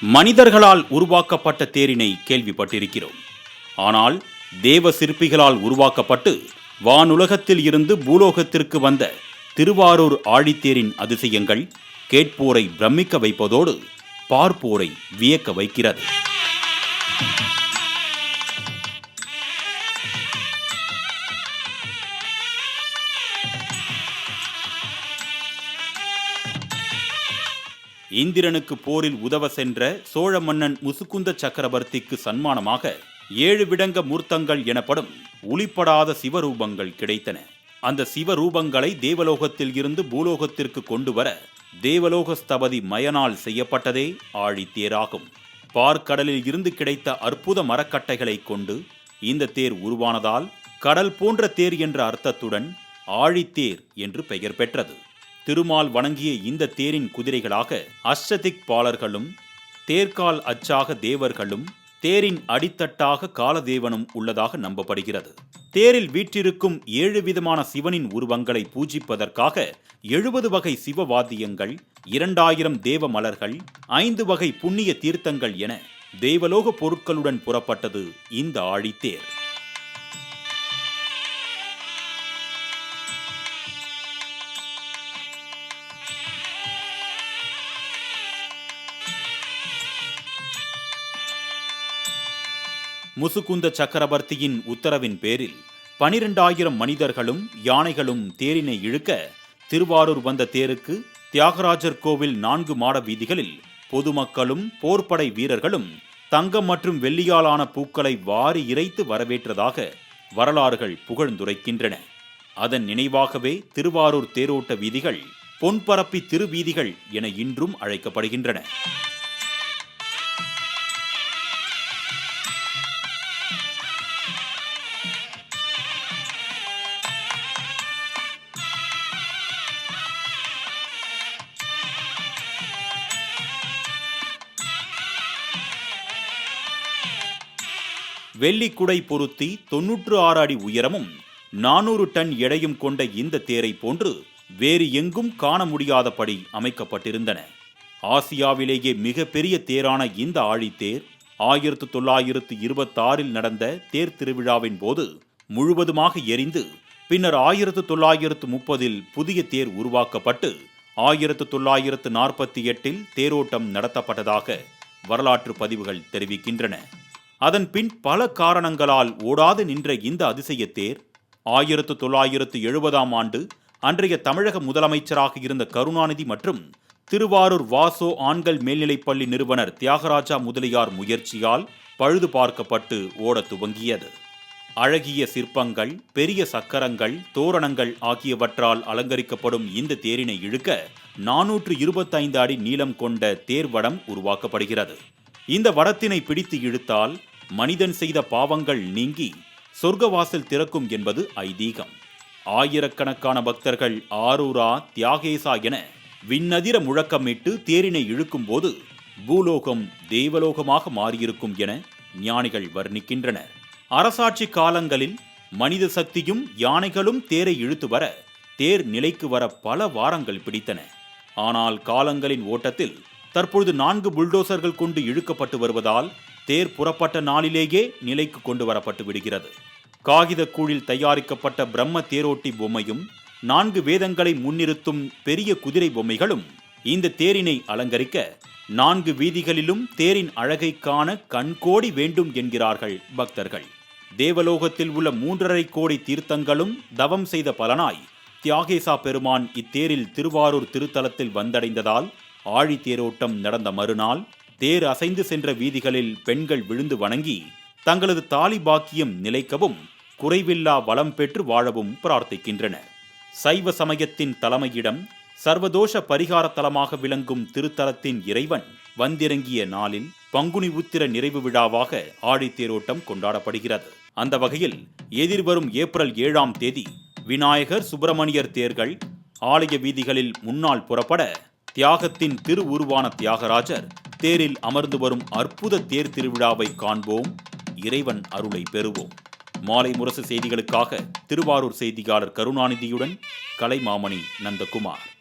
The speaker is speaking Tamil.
மனிதர்களால் உருவாக்கப்பட்ட தேரினை கேள்விப்பட்டிருக்கிறோம். ஆனால் தேவ சிற்பிகளால் உருவாக்கப்பட்டு வானுலகத்தில் இருந்து பூலோகத்திற்கு வந்த திருவாரூர் ஆழித்தேரின் அதிசயங்கள் கேட்போரை பிரமிக்க வைப்பதோடு பார்ப்போரை வியக்க வைக்கிறது. இந்திரனுக்கு போரில் உதவ சென்ற சோழ மன்னன் முசுக்குந்த சக்கரவர்த்திக்கு சன்மானமாக ஏழு விடங்க மூர்த்தங்கள் எனப்படும் ஒளிப்படாத சிவரூபங்கள் கிடைத்தன. அந்த சிவரூபங்களை தேவலோகத்தில் இருந்து பூலோகத்திற்கு கொண்டு வர தேவலோக ஸ்தபதி மயனால் செய்யப்பட்டதே ஆழித்தேராகும். பார்க்கடலில் இருந்து கிடைத்த அற்புத மரக்கட்டைகளை கொண்டு இந்த தேர் உருவானதால் கடல் போன்ற தேர் என்ற அர்த்தத்துடன் ஆழித்தேர் என்று பெயர் பெற்றது. திருமால் வணங்கிய இந்த தேரின் குதிரைகளாக அஷ்டதிக் பாலர்களும் தேர்கால் அச்சாக தேவர்களும் தேரின் அடித்தட்டாக காலதேவனும் உள்ளதாக நம்பப்படுகிறது. தேரில் வீற்றிருக்கும் ஏழு விதமான சிவனின் உருவங்களை பூஜிப்பதற்காக எழுபது வகை சிவவாத்தியங்கள் இரண்டாயிரம் தேவ மலர்கள் ஐந்து வகை புண்ணிய தீர்த்தங்கள் என தேவலோக பொருட்களுடன் புறப்பட்டது இந்த ஆழித்தேர். முசுகுந்த சக்கரவர்த்தியின் உத்தரவின் பேரில் பனிரெண்டாயிரம் மனிதர்களும் யானைகளும் தேரினை இழுக்க திருவாரூர் வந்த தேருக்கு தியாகராஜர் கோவில் நான்கு மாட வீதிகளில் பொதுமக்களும் போர்ப்படை வீரர்களும் தங்கம் மற்றும் வெள்ளியாலான பூக்களை வாரி இறைத்து வரவேற்றதாக வரலாறுகள் புகழ்ந்துரைக்கின்றன. அதன் நினைவாகவே திருவாரூர் தேரோட்ட வீதிகள் பொன்பரப்பி திருவீதிகள் என இன்றும் அழைக்கப்படுகின்றன. வெள்ளி குடை பொருத்தி தொன்னூற்று ஆறு அடி உயரமும் நானூறு டன் எடையும் கொண்ட இந்த தேரை போன்று வேறு எங்கும் காண முடியாதபடி அமைக்கப்பட்டிருந்தன. ஆசியாவிலேயே மிகப்பெரிய தேரான இந்த ஆழித்தேர் ஆயிரத்து தொள்ளாயிரத்து இருபத்தாறில் நடந்த தேர் திருவிழாவின் போது முழுவதுமாக எரிந்து பின்னர் ஆயிரத்து தொள்ளாயிரத்து முப்பதில் புதிய தேர் உருவாக்கப்பட்டு ஆயிரத்து தொள்ளாயிரத்து நாற்பத்தி எட்டில் தேரோட்டம் நடத்தப்பட்டதாக வரலாற்று பதிவுகள் தெரிவிக்கின்றன. அதன் பின் பல காரணங்களால் ஓடாது நின்ற இந்த அதிசய தேர் ஆயிரத்து தொள்ளாயிரத்து எழுபதாம் ஆண்டு அன்றைய தமிழக முதலமைச்சராக இருந்த கருணாநிதி மற்றும் திருவாரூர் வாசோ ஆண்கள் மேல்நிலைப்பள்ளி நிறுவனர் தியாகராஜா முதலியார் முயற்சியால் பழுது பார்க்கப்பட்டு ஓடத் துவங்கியது. அழகிய சிற்பங்கள் பெரிய சக்கரங்கள் தோரணங்கள் ஆகியவற்றால் அலங்கரிக்கப்படும் இந்த தேரினை இழுக்க நானூற்று இருபத்தைந்து அடி நீளம் கொண்ட தேர் வடம் உருவாக்கப்படுகிறது. இந்த வடத்தினை பிடித்து இழுத்தால் மனிதன் செய்த பாவங்கள் நீங்கி சொர்க்கவாசல் திறக்கும் என்பது ஐதீகம். ஆயிரக்கணக்கான பக்தர்கள் ஆரூரா தியாகேசா என விண்ணதிர முழக்கமிட்டு தேரினை இழுக்கும் போது பூலோகம் தேவலோகமாக மாறியிருக்கும் என ஞானிகள் வர்ணிக்கின்றனர். அரசாட்சி காலங்களில் மனித சக்தியும் யானைகளும் தேரை இழுத்து வர தேர் நிலைக்கு வர பல வாரங்கள் பிடித்தன. ஆனால் காலங்களின் ஓட்டத்தில் தற்பொழுது நான்கு புல்டோசர்கள் கொண்டு இழுக்கப்பட்டு வருவதால் தேர் புறப்பட்ட நாளிலேயே நிலைக்கு கொண்டு வரப்பட்டு விடுகிறது. காகித கூழில் தயாரிக்கப்பட்ட பிரம்ம தேரோட்டி பொம்மையும் நான்கு வேதங்களை முன்னிறுத்தும் பெரிய குதிரை பொம்மைகளும் இந்த தேரினை அலங்கரிக்க நான்கு வீதிகளிலும் தேரின் அழகை காண கண்கோடி வேண்டும் என்கிறார்கள் பக்தர்கள். தேவலோகத்தில் உள்ள மூன்றரை கோடி தீர்த்தங்களும் தவம் செய்த பலனாய் தியாகேசா பெருமான் இத்தேரில் திருவாரூர் திருத்தலத்தில் வந்தடைந்ததால் ஆழி தேரோட்டம் நடந்த மறுநாள் தேர் அசைந்து சென்ற வீதிகளில் பெண்கள் விழுந்து வணங்கி தங்களது தாலி பாக்கியம் நிலைக்கவும் குறைவில்லா வளம் பெற்று வாழவும் பிரார்த்திக்கின்றனர். சைவ சமயத்தின் தலைமையிடம் சர்வதோஷ பரிகார தலமாக விளங்கும் திருத்தலத்தின் இறைவன் வந்திறங்கிய நாளில் பங்குனி உத்திர நிறைவு விழாவாக ஆழித்தேரோட்டம் கொண்டாடப்படுகிறது. அந்த வகையில் எதிர்வரும் ஏப்ரல் ஏழாம் தேதி விநாயகர் சுப்பிரமணியர் தேர்கள் ஆலய வீதிகளில் முன்னால் புறப்பட தியாகத்தின் திருவுருவான தியாகராஜர் தேரில் அமர்ந்து வரும் அற்புத தேர் திருவிழாவை காண்போம். இறைவன் அருளை பெறுவோம். மாலை முரசு செய்திகளுக்காக திருவாரூர் செய்தியாளர் கருணாநிதியுடன் கலைமாமணி நந்தகுமார்.